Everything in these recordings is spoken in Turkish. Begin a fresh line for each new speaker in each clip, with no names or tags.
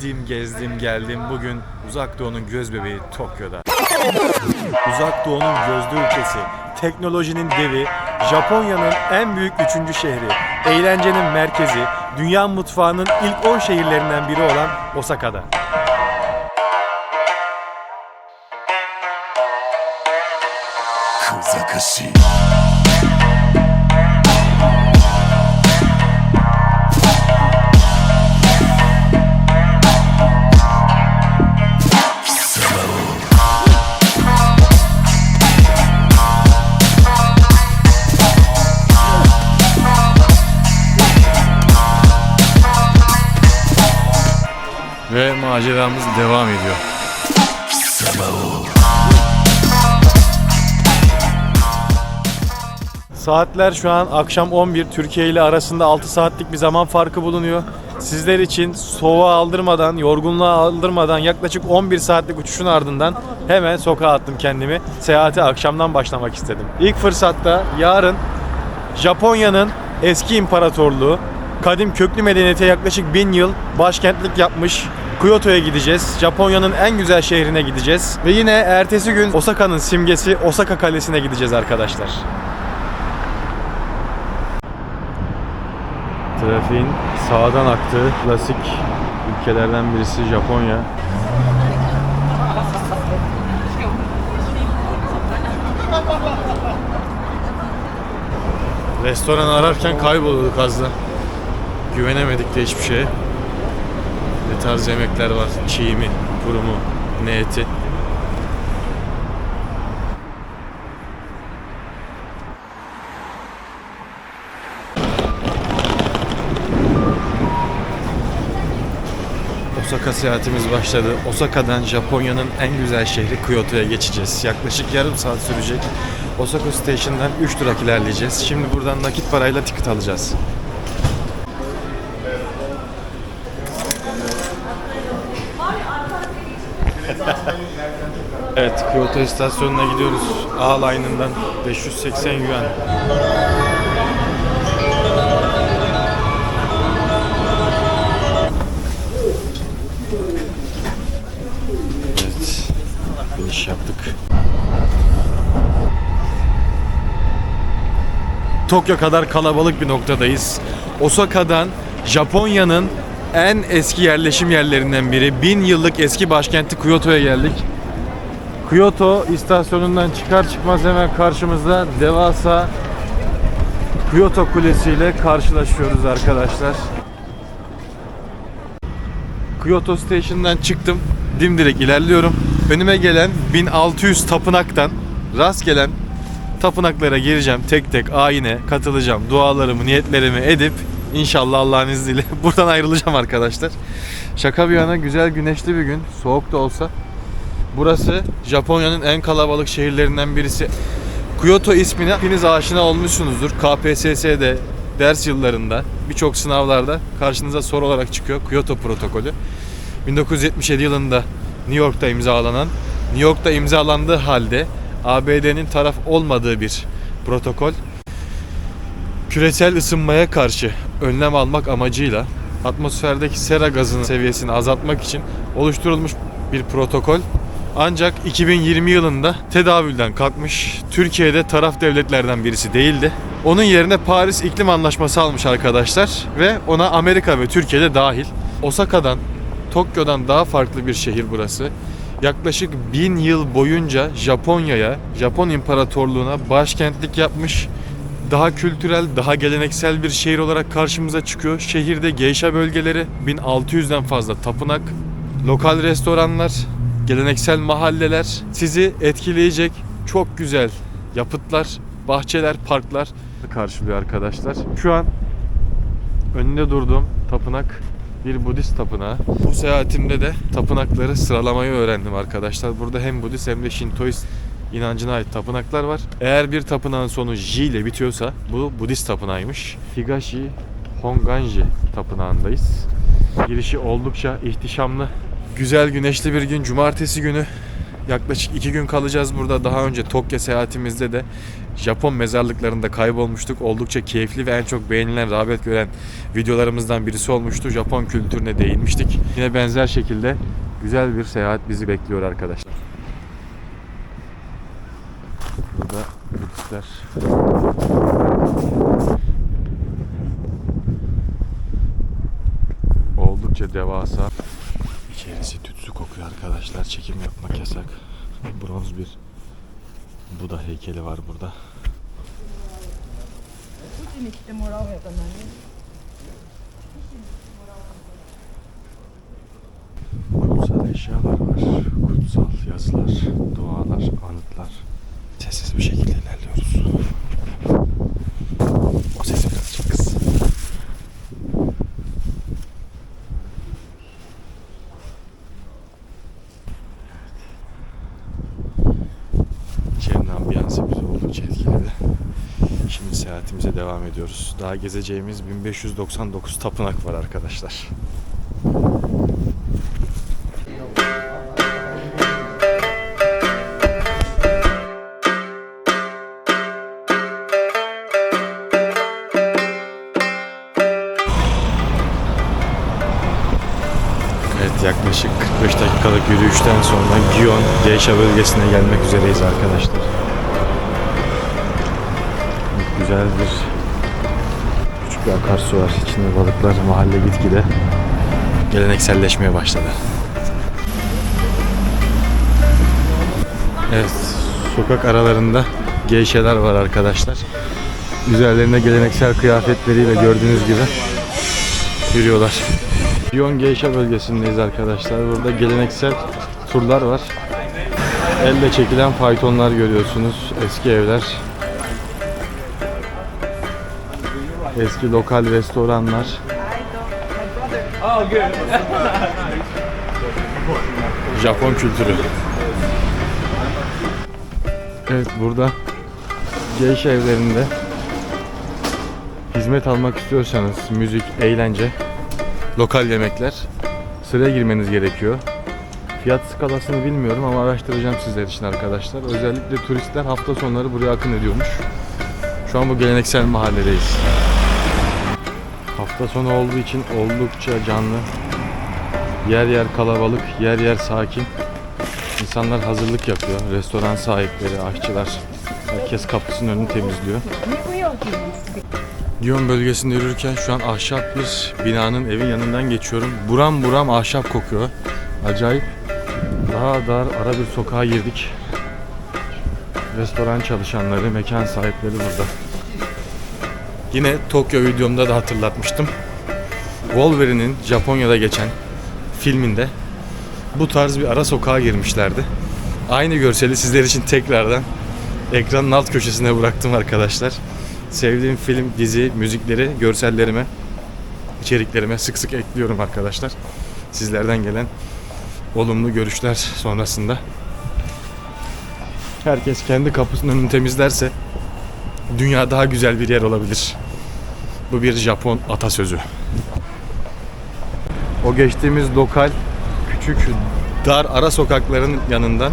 Gittim, gezdim, geldim. Bugün Uzak Doğu'nun göz bebeği Tokyo'da. Uzak Doğu'nun gözde ülkesi, teknolojinin devi, Japonya'nın en büyük üçüncü şehri, eğlencenin merkezi, dünya mutfağının ilk 10 şehirlerinden biri olan Osaka'da. Ve maceramız devam ediyor. Saatler şu an akşam 11. Türkiye ile arasında 6 saatlik bir zaman farkı bulunuyor. Sizler için soğuğa aldırmadan, yorgunluğa aldırmadan yaklaşık 11 saatlik uçuşun ardından hemen sokağa attım kendimi. Seyahate akşamdan başlamak istedim. İlk fırsatta yarın Japonya'nın eski imparatorluğu, kadim köklü medeniyete yaklaşık 1000 yıl başkentlik yapmış Kyoto'ya gideceğiz. Japonya'nın en güzel şehrine gideceğiz. Ve yine ertesi gün Osaka'nın simgesi Osaka Kalesi'ne gideceğiz arkadaşlar. Trafiğin sağdan aktığı klasik ülkelerden birisi Japonya. Restoran ararken kayboluyorduk az da. Güvenemedik de hiçbir şeye. Ne tarz yemekler var? Çiğ mi, kuru mu, ne eti? Osaka seyahatimiz başladı. Osaka'dan Japonya'nın en güzel şehri Kyoto'ya geçeceğiz. Yaklaşık yarım saat sürecek. Osaka Station'dan 3 durak ilerleyeceğiz. Şimdi buradan nakit parayla tiket alacağız. Evet, Kyoto istasyonuna gidiyoruz. A line'ından 580 yuan. Evet. Finish yaptık. Tokyo kadar kalabalık bir noktadayız. Osaka'dan Japonya'nın en eski yerleşim yerlerinden biri. Bin yıllık eski başkenti Kyoto'ya geldik. Kyoto istasyonundan çıkar çıkmaz hemen karşımızda devasa Kyoto Kulesi ile karşılaşıyoruz arkadaşlar. Kyoto Station'dan çıktım. Dimdirek ilerliyorum. Önüme gelen 1600 tapınaktan rast gelen tapınaklara gireceğim. Tek tek ayine katılacağım. Dualarımı, niyetlerimi edip inşallah Allah'ın izniyle buradan ayrılacağım arkadaşlar. Şaka bir yana güzel güneşli bir gün. Soğuk da olsa. Burası Japonya'nın en kalabalık şehirlerinden birisi. Kyoto ismine hepiniz aşina olmuşsunuzdur. KPSS'de ders yıllarında birçok sınavlarda karşınıza soru olarak çıkıyor Kyoto protokolü. 1977 yılında New York'ta imzalanan, New York'ta imzalandığı halde ABD'nin taraf olmadığı bir protokol. Küresel ısınmaya karşı önlem almak amacıyla atmosferdeki sera gazının seviyesini azaltmak için oluşturulmuş bir protokol. Ancak 2020 yılında tedavülden kalkmış. Türkiye'de taraf devletlerden birisi değildi. Onun yerine Paris İklim Anlaşması almış arkadaşlar ve ona Amerika ve Türkiye'de dahil. Osaka'dan, Tokyo'dan daha farklı bir şehir burası. Yaklaşık bin yıl boyunca Japonya'ya, Japon İmparatorluğu'na başkentlik yapmış. Daha kültürel, daha geleneksel bir şehir olarak karşımıza çıkıyor. Şehirde geisha bölgeleri, 1600'den fazla tapınak, lokal restoranlar, geleneksel mahalleler sizi etkileyecek çok güzel yapıtlar, bahçeler, parklar karşılıyor arkadaşlar. Şu an önünde durduğum tapınak bir Budist tapınağı. Bu seyahatimde de tapınakları sıralamayı öğrendim arkadaşlar. Burada hem Budist hem de Shintoist inancına ait tapınaklar var. Eğer bir tapınağın sonu J ile bitiyorsa bu Budist tapınağıymış. Higashi Honganji tapınağındayız. Girişi oldukça ihtişamlı. Güzel güneşli bir gün cumartesi günü yaklaşık iki gün kalacağız burada. Daha önce Tokyo seyahatimizde de Japon mezarlıklarında kaybolmuştuk. Oldukça keyifli ve en çok beğenilen, rağbet gören videolarımızdan birisi olmuştu. Japon kültürüne değinmiştik. Yine benzer şekilde güzel bir seyahat bizi bekliyor arkadaşlar. Burada Budistler oldukça devasa. Çevresi tütsü kokuyor arkadaşlar. Çekim yapmak yasak. Bronz bir Buda heykeli var burada. Kutsal eşyalar var. Kutsal yazılar, dualar, anıtlar. Sessiz bir şekilde ilerliyoruz. Şimdi seyahatimize devam ediyoruz. Daha gezeceğimiz 1599 tapınak var arkadaşlar. Evet yaklaşık 45 dakikalık yürüyüşten sonra Gion Geisha bölgesine gelmek üzereyiz arkadaşlar. Güzel bir küçük bir akarsu var. İçinde balıklar mahalle gitgide gelenekselleşmeye başladı. Evet sokak aralarında geishalar var arkadaşlar. Üzerlerinde geleneksel kıyafetleriyle gördüğünüz gibi yürüyorlar. Gion Geisha bölgesindeyiz arkadaşlar. Burada geleneksel turlar var. Elle çekilen faytonlar görüyorsunuz. Eski evler. Eski lokal restoranlar. Japon kültürü. Evet burada geisha evlerinde hizmet almak istiyorsanız müzik, eğlence lokal yemekler. Sıraya girmeniz gerekiyor. Fiyat skalasını bilmiyorum ama araştıracağım sizler için arkadaşlar. Özellikle turistler hafta sonları buraya akın ediyormuş. Şu an bu geleneksel mahalledeyiz. Hafta sonu olduğu için oldukça canlı. Yer yer kalabalık, yer yer sakin. İnsanlar hazırlık yapıyor. Restoran sahipleri, aşçılar. Herkes kapısının önünü temizliyor. Gion bölgesinde yürürken şu an ahşap bir binanın evin yanından geçiyorum. Buram buram ahşap kokuyor. Acayip. Daha dar ara bir sokağa girdik. Restoran çalışanları, mekan sahipleri burada. Yine Tokyo videomda da hatırlatmıştım. Wolverine'in Japonya'da geçen filminde bu tarz bir ara sokağa girmişlerdi. Aynı görseli sizler için tekrardan ekranın alt köşesine bıraktım arkadaşlar. Sevdiğim film, dizi, müzikleri, görsellerime, içeriklerime sık sık ekliyorum arkadaşlar. Sizlerden gelen olumlu görüşler sonrasında. Herkes kendi kapısının önünü temizlerse dünya daha güzel bir yer olabilir. Bu bir Japon atasözü. O geçtiğimiz lokal küçük dar ara sokakların yanından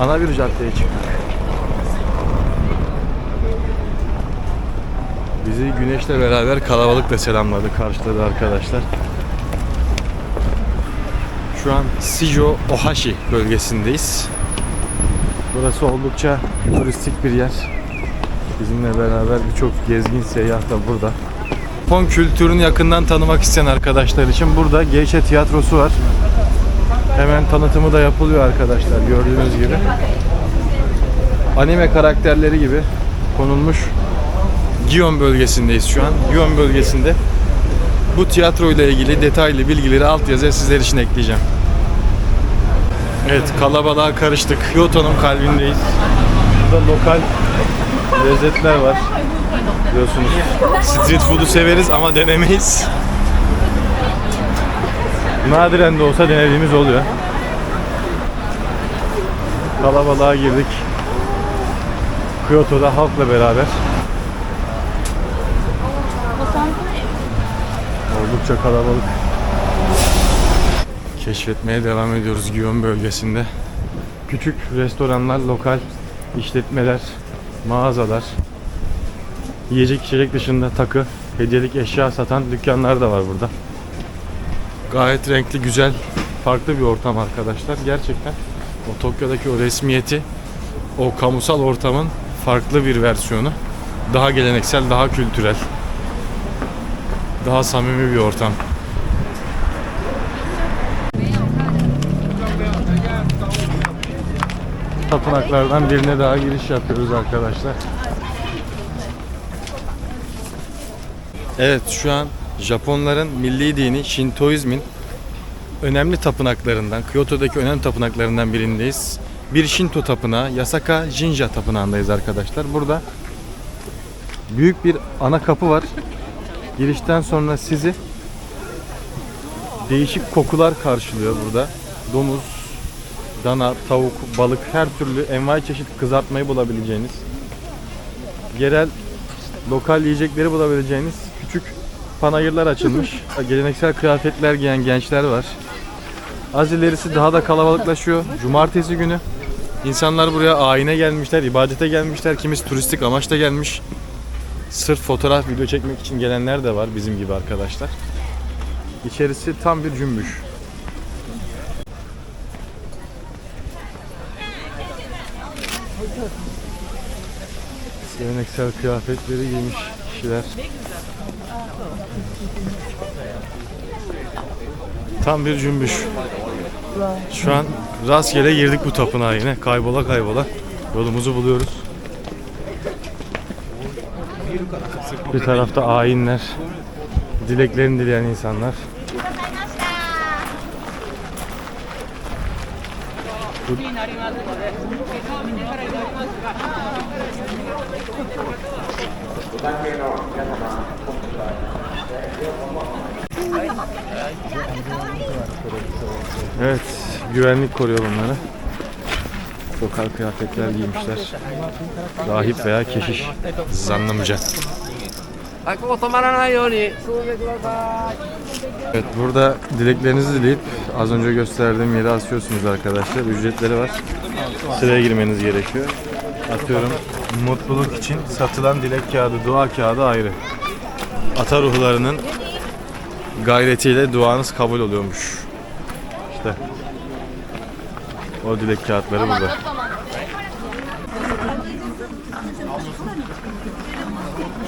ana bir caddeye çıktık. Bizi güneşle beraber kalabalıkla selamladı, karşıladı arkadaşlar. Şu an Shijo Ohashi bölgesindeyiz. Burası oldukça turistik bir yer. Bizimle beraber birçok gezgin seyyah da burada. Japon kültürünü yakından tanımak isteyen arkadaşlar için burada Geisha tiyatrosu var. Hemen tanıtımı da yapılıyor arkadaşlar gördüğünüz gibi. Anime karakterleri gibi konulmuş Gion bölgesindeyiz şu an. Gion bölgesinde bu tiyatro ile ilgili detaylı bilgileri altyazıya sizler için ekleyeceğim. Evet kalabalığa karıştık. Kyoto'nun kalbindeyiz. Burada lokal lezzetler var. Biliyorsunuz street food'u severiz ama denemeyiz. Nadiren de olsa denediğimiz oluyor. Kalabalığa girdik. Kyoto'da halkla beraber. Oldukça kalabalık. Keşfetmeye devam ediyoruz Gion bölgesinde. Küçük restoranlar, lokal işletmeler, mağazalar, yiyecek içecek dışında takı, hediyelik eşya satan dükkanlar da var burada. Gayet renkli, güzel, farklı bir ortam arkadaşlar. Gerçekten o Tokyo'daki o resmiyeti, o kamusal ortamın farklı bir versiyonu. Daha geleneksel, daha kültürel. Daha samimi bir ortam. Tapınaklardan birine daha giriş yapıyoruz arkadaşlar. Evet şu an Japonların milli dini Shintoizmin önemli tapınaklarından, Kyoto'daki önemli tapınaklarından birindeyiz. Bir Shinto tapınağı, Yasaka Jinja tapınağındayız arkadaşlar. Burada büyük bir ana kapı var. Girişten sonra sizi değişik kokular karşılıyor burada. Domuz, dana, tavuk, balık her türlü envai çeşit kızartmayı bulabileceğiniz yerel lokal yiyecekleri bulabileceğiniz küçük panayırlar açılmış. Geleneksel kıyafetler giyen gençler var. Az ilerisi daha da kalabalıklaşıyor. Cumartesi günü insanlar buraya ayine gelmişler, ibadete gelmişler. Kimisi turistik amaçla gelmiş. Sırf fotoğraf, video çekmek için gelenler de var bizim gibi arkadaşlar. İçerisi tam bir cümbüş. Geleneksel kıyafetleri giymiş kişiler. Tam bir cümbüş. Şu an rastgele girdik bu tapınağa yine. Kaybola kaybola yolumuzu buluyoruz. Bir tarafta ayinler, dileklerini dileyen insanlar. Evet, güvenlik koruyor bunları. Lokal kıyafetler giymişler. Rahip veya keşiş zannımca. Evet, burada dileklerinizi dileyip az önce gösterdiğim yere asıyorsunuz arkadaşlar. Ücretleri var. Sıraya girmeniz gerekiyor. Atıyorum mutluluk için satılan dilek kağıdı, dua kağıdı ayrı. Ata ruhlarının gayretiyle duanız kabul oluyormuş. İşte o dilek kağıtları burada.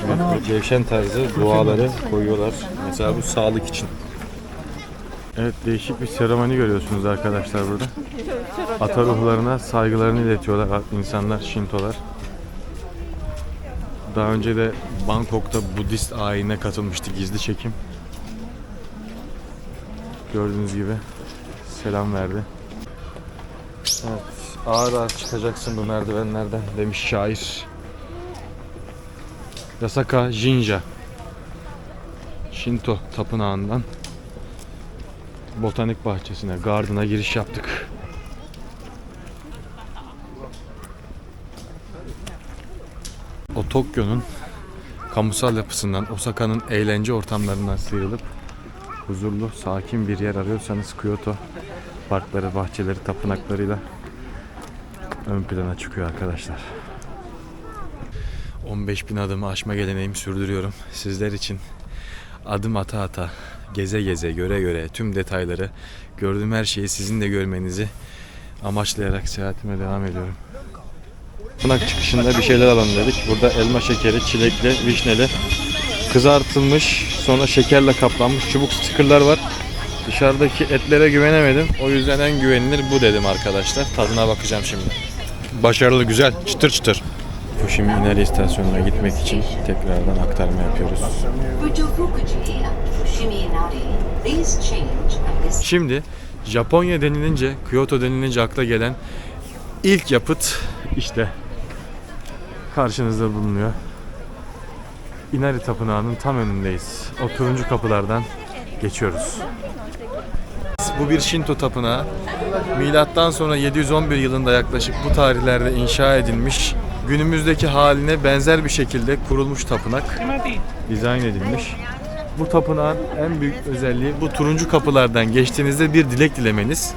Bu Cevşen tarzı duaları koyuyorlar. Mesela bu sağlık için. Evet değişik bir seremoni görüyorsunuz arkadaşlar burada. Ata ruhlarına saygılarını iletiyorlar insanlar, Şintolar. Daha önce de Bangkok'ta Budist ayine katılmıştı gizli çekim. Gördüğünüz gibi selam verdi. Evet, ağır ağır çıkacaksın bu merdivenlerden demiş şair. Yasaka Jinja Shinto tapınağından botanik bahçesine, gardına giriş yaptık. O Tokyo'nun kamusal yapısından, Osaka'nın eğlence ortamlarından sıyrılıp huzurlu, sakin bir yer arıyorsanız Kyoto parkları, bahçeleri, tapınaklarıyla ön plana çıkıyor arkadaşlar. 15 bin adımı aşma geleneğimi sürdürüyorum. Sizler için adım ata ata, geze geze, göre göre tüm detayları, gördüğüm her şeyi sizin de görmenizi amaçlayarak seyahatime devam ediyorum. Pınak çıkışında bir şeyler alalım dedik. Burada elma şekeri, çilekli, vişneli, kızartılmış, sonra şekerle kaplanmış çubuk stickerlar var. Dışarıdaki etlere güvenemedim. O yüzden en güvenilir bu dedim arkadaşlar. Tadına bakacağım şimdi. Başarılı, güzel, çıtır çıtır. Fushimi İneri istasyonuna gitmek için tekrardan aktarma yapıyoruz. Şimdi Japonya denilince, Kyoto denilince akla gelen ilk yapıt işte karşınızda bulunuyor. Inari Tapınağı'nın tam önündeyiz. O turuncu kapılardan geçiyoruz. Bu bir Shinto tapınağı. Milattan sonra 711 yılında yaklaşık bu tarihlerde inşa edilmiş. Günümüzdeki haline benzer bir şekilde kurulmuş tapınak. Dizayn edilmiş. Bu tapınağın en büyük özelliği bu turuncu kapılardan geçtiğinizde bir dilek dilemeniz.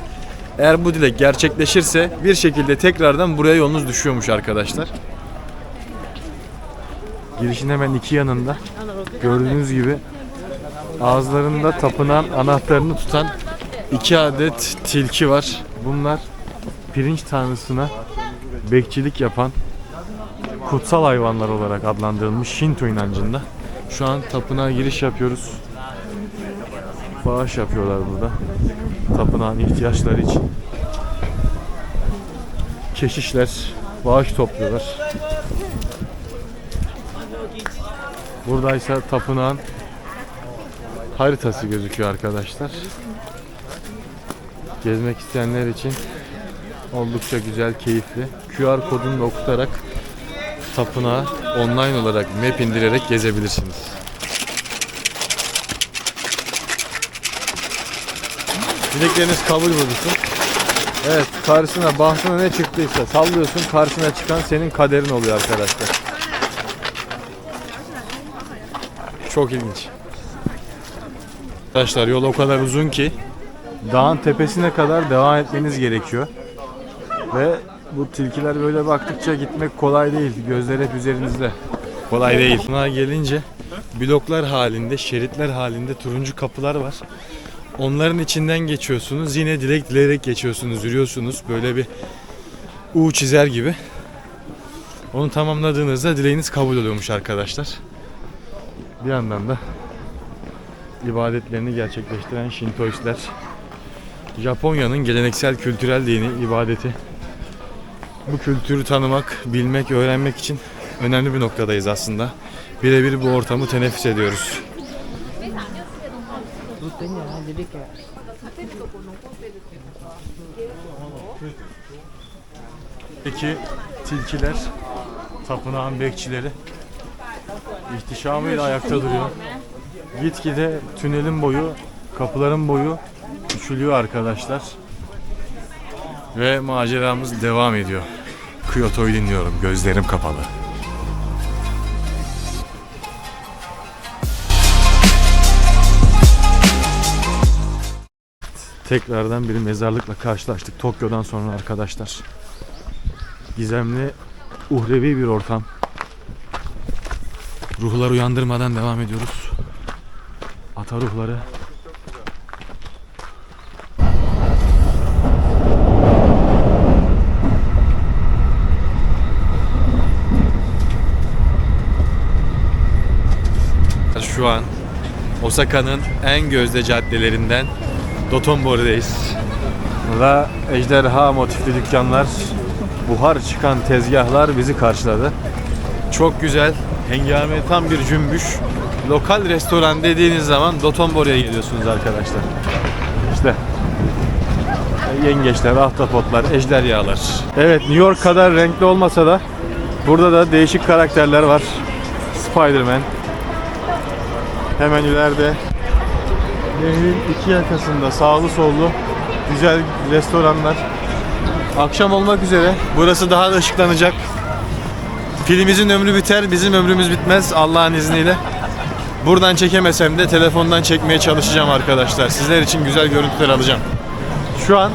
Eğer bu dilek gerçekleşirse bir şekilde tekrardan buraya yolunuz düşüyormuş arkadaşlar. Girişin hemen iki yanında gördüğünüz gibi ağızlarında tapınağın anahtarını tutan iki adet tilki var. Bunlar pirinç tanrısına bekçilik yapan kutsal hayvanlar olarak adlandırılmış Shinto inancında. Şu an tapınağa giriş yapıyoruz. Bağış yapıyorlar burada. Tapınağın ihtiyaçları için. Keşişler bağış topluyorlar. Burada ise tapınağın haritası gözüküyor arkadaşlar. Gezmek isteyenler için oldukça güzel, keyifli. QR kodunu da okutarak tapınağı online olarak map indirerek gezebilirsiniz. Dilekleriniz kabul bulursun. Evet, karşısına bahtına ne çıktıysa sallıyorsun, karşına çıkan senin kaderin oluyor arkadaşlar. Çok ilginç. Arkadaşlar yol o kadar uzun ki dağın tepesine kadar devam etmeniz gerekiyor. Ve bu tilkiler böyle baktıkça gitmek kolay değil. Gözler hep üzerinizde. Kolay değil. Buna gelince bloklar halinde, şeritler halinde turuncu kapılar var. Onların içinden geçiyorsunuz. Yine dilek dileyerek geçiyorsunuz, yürüyorsunuz. Böyle bir U çizer gibi. Onu tamamladığınızda dileğiniz kabul oluyormuş arkadaşlar. Bir yandan da ibadetlerini gerçekleştiren Shintoistler Japonya'nın geleneksel kültürel dini, ibadeti. Bu kültürü tanımak, bilmek, öğrenmek için önemli bir noktadayız aslında. Birebir bu ortamı teneffüs ediyoruz. Peki tilkiler, tapınağın bekçileri ihtişamıyla ayakta duruyor. Gitgide tünelin boyu, kapıların boyu küçülüyor arkadaşlar. Ve maceramız devam ediyor. Kyoto'yu dinliyorum. Gözlerim kapalı. Tekrardan bir mezarlıkla karşılaştık Tokyo'dan sonra arkadaşlar. Gizemli, uhrevi bir ortam. Ruhlar uyandırmadan devam ediyoruz. Ata ruhları Şu an Osaka'nın en gözde caddelerinden Dotonbori'deyiz. Burada ejderha motifli dükkanlar, buhar çıkan tezgahlar bizi karşıladı. Çok güzel, hengame tam bir cümbüş. Lokal restoran dediğiniz zaman Dotonbori'ye geliyorsunuz arkadaşlar. İşte yengeçler, ahtapotlar, ejderhalar. Evet New York kadar renkli olmasa da burada da değişik karakterler var. Spider-Man, Hemen ileride nehrin iki yakasında sağlı sollu güzel restoranlar. Akşam olmak üzere. Burası daha da ışıklanacak. Filmimizin ömrü biter, bizim ömrümüz bitmez Allah'ın izniyle. Buradan çekemesem de telefondan çekmeye çalışacağım arkadaşlar. Sizler için güzel görüntüler alacağım. Şu an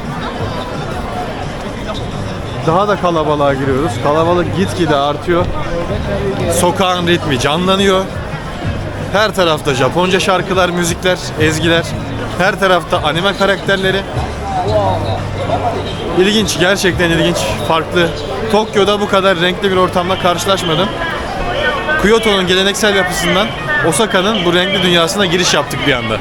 daha da kalabalığa giriyoruz. Kalabalık gitgide artıyor. Sokağın ritmi canlanıyor. Her tarafta Japonca şarkılar, müzikler, ezgiler. Her tarafta anime karakterleri. İlginç, gerçekten ilginç, farklı. Tokyo'da bu kadar renkli bir ortamla karşılaşmadım. Kyoto'nun geleneksel yapısından Osaka'nın bu renkli dünyasına giriş yaptık bir anda.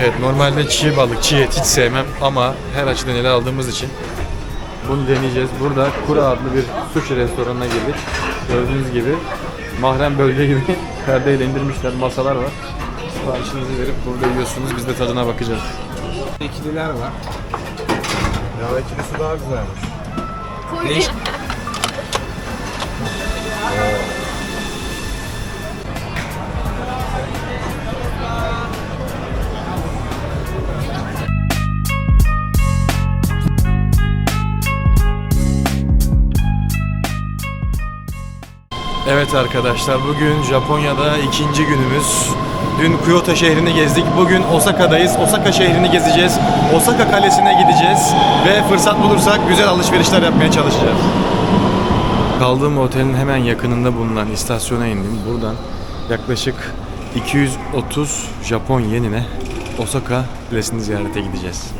Evet normalde çiğ balık, çiğ et hiç sevmem ama her açıdan ele aldığımız için bunu deneyeceğiz. Burada Kura adlı bir sushi restoranına girdik. Gördüğünüz gibi mahrem bölge gibi perdeyle indirmişler masalar var. Siparişinizi verip burada yiyorsunuz. Biz de tadına bakacağız.
İkililer var. Ya ikilisi daha güzelmiş.
Evet arkadaşlar bugün Japonya'da ikinci günümüz. Dün Kyoto şehrini gezdik. Bugün Osaka'dayız. Osaka şehrini gezeceğiz. Osaka kalesine gideceğiz. Ve fırsat bulursak güzel alışverişler yapmaya çalışacağız. Kaldığım otelin hemen yakınında bulunan istasyona indim. Buradan yaklaşık 230 Japon yenine Osaka Kalesi'ni ziyarete gideceğiz.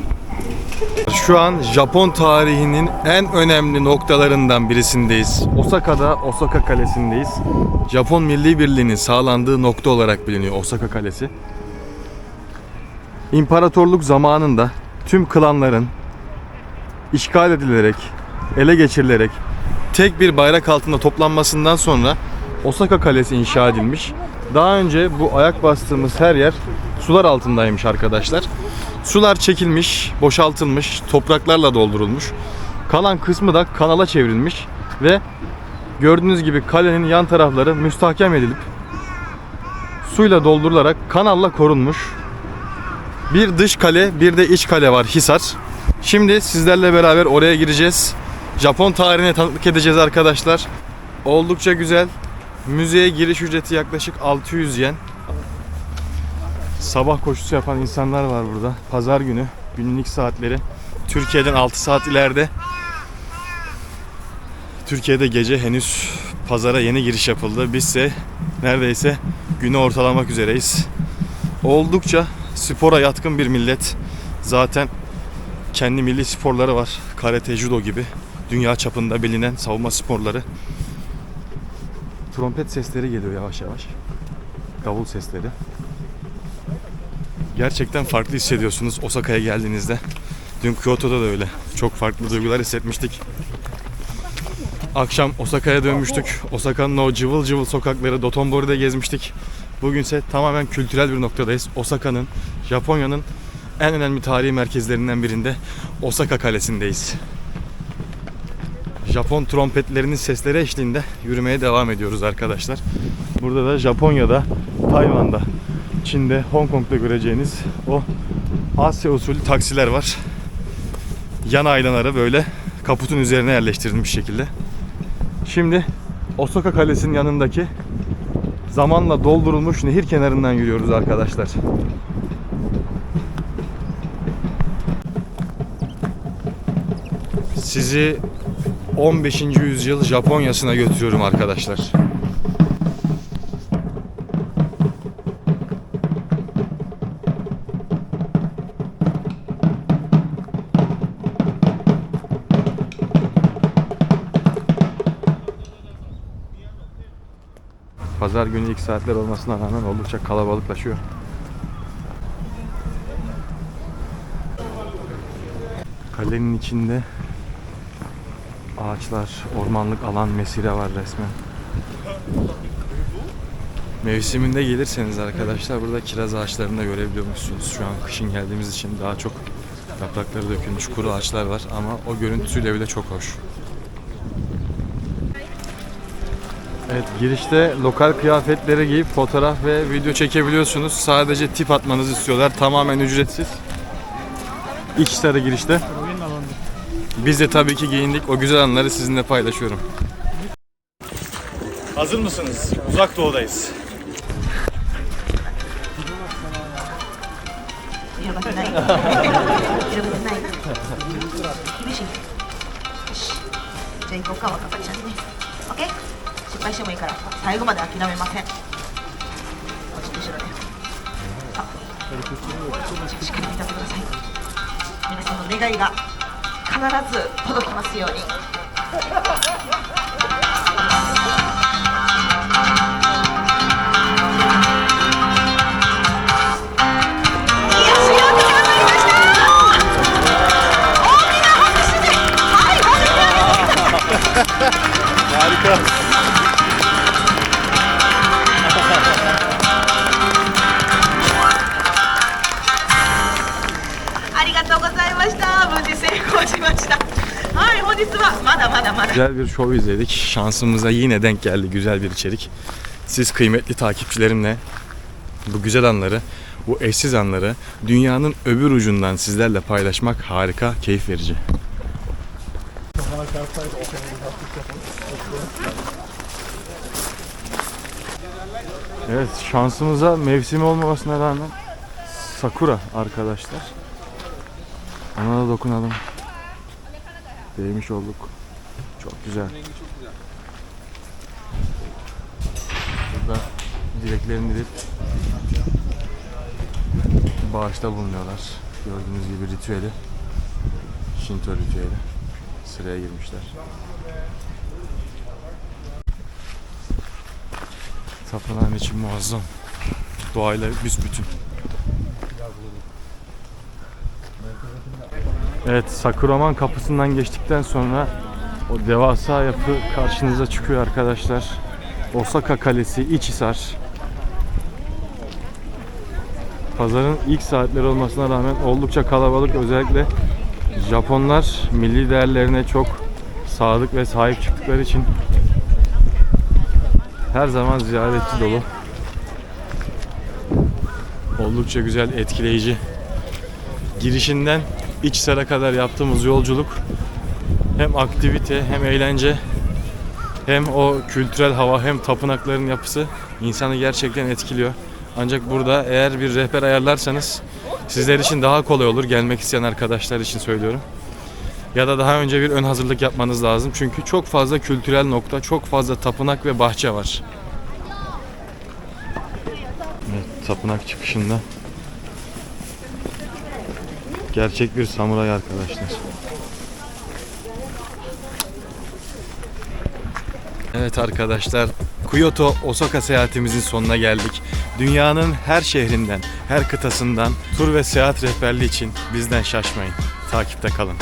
Şu an Japon tarihinin en önemli noktalarından birisindeyiz. Osaka'da Osaka Kalesi'ndeyiz. Japon Milli Birliği'nin sağlandığı nokta olarak biliniyor Osaka Kalesi. İmparatorluk zamanında tüm klanların işgal edilerek, ele geçirilerek tek bir bayrak altında toplanmasından sonra Osaka Kalesi inşa edilmiş. Daha önce bu ayak bastığımız her yer sular altındaymış arkadaşlar. Sular çekilmiş, boşaltılmış, topraklarla doldurulmuş. Kalan kısmı da kanala çevrilmiş ve gördüğünüz gibi kalenin yan tarafları müstahkem edilip suyla doldurularak kanalla korunmuş. Bir dış kale, bir de iç kale var Hisar. Şimdi sizlerle beraber oraya gireceğiz. Japon tarihine tanıklık edeceğiz arkadaşlar. Oldukça güzel. Müzeye giriş ücreti yaklaşık 600 yen. Sabah koşusu yapan insanlar var burada. Pazar günü günün ilk saatleri. Türkiye'den 6 saat ileride. Türkiye'de gece henüz pazara yeni giriş yapıldı. Bizse neredeyse günü ortalamak üzereyiz. Oldukça spora yatkın bir millet. Zaten kendi milli sporları var. Karate, judo gibi dünya çapında bilinen savunma sporları. Trompet sesleri geliyor yavaş yavaş. Davul sesleri. Gerçekten farklı hissediyorsunuz Osaka'ya geldiğinizde. Dün Kyoto'da da öyle. Çok farklı duygular hissetmiştik. Akşam Osaka'ya dönmüştük. Osaka'nın o cıvıl cıvıl sokakları Dotonbori'de gezmiştik. Bugünse tamamen kültürel bir noktadayız. Osaka'nın, Japonya'nın en önemli tarihi merkezlerinden birinde Osaka Kalesi'ndeyiz. Japon trompetlerinin sesleri eşliğinde yürümeye devam ediyoruz arkadaşlar. Burada da Japonya'da, Tayvan'da, Çin'de, Hong Kong'da göreceğiniz o Asya usulü taksiler var. Yan aynaları böyle kaputun üzerine yerleştirilmiş şekilde. Şimdi Osaka Kalesi'nin yanındaki zamanla doldurulmuş nehir kenarından yürüyoruz arkadaşlar. Sizi 15. yüzyıl Japonya'sına götürüyorum arkadaşlar. Pazar günü ilk saatler olmasına rağmen oldukça kalabalıklaşıyor. Kalenin içinde ağaçlar, ormanlık alan mesire var resmen. Mevsiminde gelirseniz arkadaşlar burada kiraz ağaçlarını da görebiliyormuşsunuz. Şu an kışın geldiğimiz için daha çok yaprakları dökülmüş kuru ağaçlar var ama o görüntüsüyle bile çok hoş. Evet girişte lokal kıyafetleri giyip fotoğraf ve video çekebiliyorsunuz. Sadece tip atmanızı istiyorlar. Tamamen ücretsiz. İlk işlere girişte. Biz de tabii ki giyindik. O güzel anları sizinle paylaşıyorum. Hazır mısınız? Uzak doğudayız.
や失敗してもいいから最後まで諦めません。こっちと後ろで。さあ。しっかり見ててください。皆さんの願いが必ず届きますように。Marika.
Güzel bir şov izledik. Şansımıza yine denk geldi güzel bir içerik. Siz kıymetli takipçilerimle bu güzel anları, bu eşsiz anları dünyanın öbür ucundan sizlerle paylaşmak harika, keyif verici. Evet şansımıza mevsimi olmamasına rağmen Sakura arkadaşlar. Ona da dokunalım. Değmiş olduk. Çok güzel. Burada dileklerini dilip bağışta bulunuyorlar. Gördüğünüz gibi ritüeli. Shinto ritüeli. Sıraya girmişler. Tapınağın içi muazzam. Doğayla büsbütün. Evet, Sakuraman kapısından geçtikten sonra o devasa yapı karşınıza çıkıyor arkadaşlar. Osaka Kalesi, İçhisar. Pazarın ilk saatleri olmasına rağmen oldukça kalabalık. Özellikle Japonlar milli değerlerine çok sadık ve sahip çıktıkları için her zaman ziyaretçi dolu. Oldukça güzel, etkileyici. Girişinden iç sara kadar yaptığımız yolculuk hem aktivite hem eğlence hem o kültürel hava hem tapınakların yapısı insanı gerçekten etkiliyor. Ancak burada eğer bir rehber ayarlarsanız sizler için daha kolay olur. Gelmek isteyen arkadaşlar için söylüyorum. Ya da daha önce bir ön hazırlık yapmanız lazım. Çünkü çok fazla kültürel nokta, çok fazla tapınak ve bahçe var. Evet, tapınak çıkışında gerçek bir samuray arkadaşlar. Evet arkadaşlar, Kyoto Osaka seyahatimizin sonuna geldik. Dünyanın her şehrinden, her kıtasından tur ve seyahat rehberliği için bizden şaşmayın. Takipte kalın.